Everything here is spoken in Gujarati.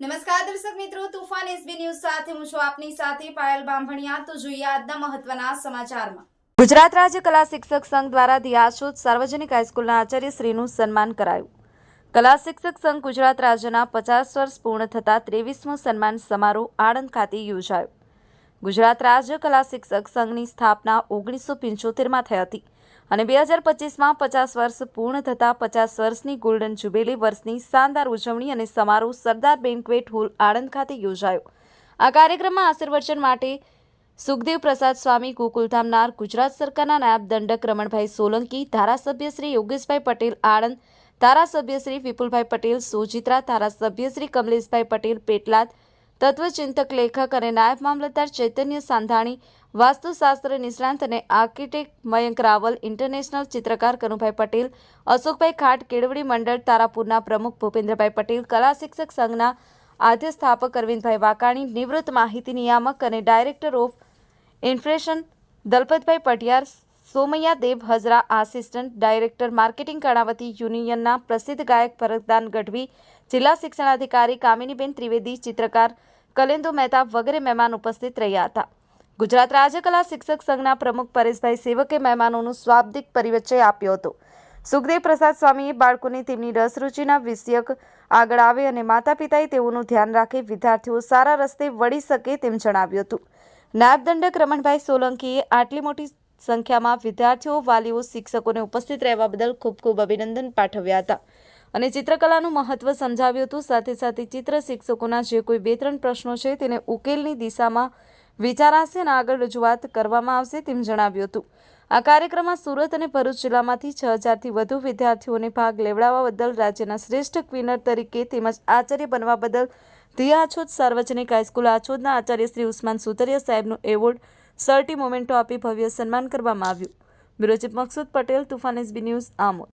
નમસ્કાર દર્શક મિત્રો, તુફાન એસબી ન્યૂઝ સાથે હું છું આપની સાથે પાયલ બાંભણિયા. તો જોઈએ આજના મહત્વના સમાચારમાં. ગુજરાત રાજ્ય કલા શિક્ષક સંઘ દ્વારા દિયાશોદ સાર્વજનિક હાઈસ્કૂલના આચાર્ય શ્રીનું સન્માન કરાયું. કલા શિક્ષક સંઘ ગુજરાત રાજ્યના પચાસ વર્ષ પૂર્ણ થતા ત્રેવીસમો સન્માન સમારોહ આણંદ ખાતે યોજાયો. ગુજરાત રાજ્ય કલા શિક્ષક સંઘની સ્થાપના ઓગણીસો પંચોતેરમાં થઈ હતી અને બે હજાર પચીસમાં પચાસ વર્ષ પૂર્ણ થતાં પચાસ વર્ષની ગોલ્ડન જુબેલી વર્ષની શાનદાર ઉજવણી અને સમારોહ સરદાર બેન્ક્વેટ હોલ આણંદ ખાતે યોજાયો. આ કાર્યક્રમમાં આશીર્વચન માટે સુખદેવ પ્રસાદ સ્વામી ગોકુલધામનાર ગુજરાત સરકારના નાયબ દંડક રમણભાઈ સોલંકી, ધારાસભ્ય શ્રી યોગેશભાઈ પટેલ આણંદ, ધારાસભ્ય શ્રી વિપુલભાઈ પટેલ સોજિત્રા, ધારાસભ્ય શ્રી કમલેશભાઈ પટેલ પેટલાદ તત્વચિંતક લેખક અને નાયબ મામલતદાર ચૈતન્ય સાંધાણી, વાસ્તુશાસ્ત્ર નિષ્ણાંત અને આર્કિટેક્ટ મયંક રાવલ, ઇન્ટરનેશનલ ચિત્રકાર કનુભાઈ પટેલ, અશોકભાઈ ખાટ, કેળવણી મંડળ તારાપુરના પ્રમુખ ભૂપેન્દ્રભાઈ પટેલ, કલા શિક્ષક સંઘના આદ્ય સ્થાપક અરવિંદભાઈ વાકાણી, નિવૃત્ત માહિતી નિયામક અને director of information Dalpatbhai Patiyar, Somaiya Dev Hajra assistant director marketing Karnavati યુનિયનના પ્રસિદ્ધ ગાયક ભરતદાન ગઢવી, જિલ્લા શિક્ષણાધિકારી કામિનીબેન ત્રિવેદી, ચિત્રકાર કલેન્દુ મહેતા વગેરે મહેમાન ઉપસ્થિત રહ્યા હતા. ગુજરાત રાજ્યકલા શિક્ષક સંઘના પ્રમુખ પરેશભાઈ સેવકે મહેમાનોનું સ્વાબ્દિક પરિચય આપ્યો હતો. સુખદેવ પ્રસાદ સ્વામીએ બાળકોને તેમની રસરૂચિના વિષયક આગળ આવે અને માતા પિતાએ તેઓનું ધ્યાન રાખી, વિદ્યાર્થીઓ સારા રસ્તે વળી શકે તેમ જણાવ્યું હતું. નાયબ દંડક રમણભાઈ સોલંકીએ આટલી મોટી સંખ્યામાં વિદ્યાર્થીઓ, વાલીઓ, શિક્ષકોને ઉપસ્થિત રહેવા બદલ ખૂબ ખૂબ અભિનંદન પાઠવ્યા હતા. અને ચિત્રકલાનું મહત્વ સમજાવ્યું હતું. સાથે સાથે ચિત્ર શિક્ષકોના જે કોઈ બે ત્રણ પ્રશ્નો છે તેને ઉકેલની દિશામાં વિચારાશે અને આગળ રજૂઆત કરવામાં આવશે તેમ જણાવ્યું હતું. આ કાર્યક્રમમાં સુરત અને ભરૂચ જિલ્લામાંથી છ હજારથી વધુ વિદ્યાર્થીઓને ભાગ લેવડાવવા બદલ રાજ્યના શ્રેષ્ઠ ક્વિનર તરીકે તેમજ આચાર્ય બનવા બદલ ધીયા આછોદ સાર્વજનિક હાઈસ્કૂલ આછોદના આચાર્ય શ્રી ઉસ્માન સુતરિયા સાહેબનું એવોર્ડ સર્ટી મોમેન્ટો આપી ભવ્ય સન્માન કરવામાં આવ્યું. Bureau chief Maqsood Patel, Toofan SB news, Amod.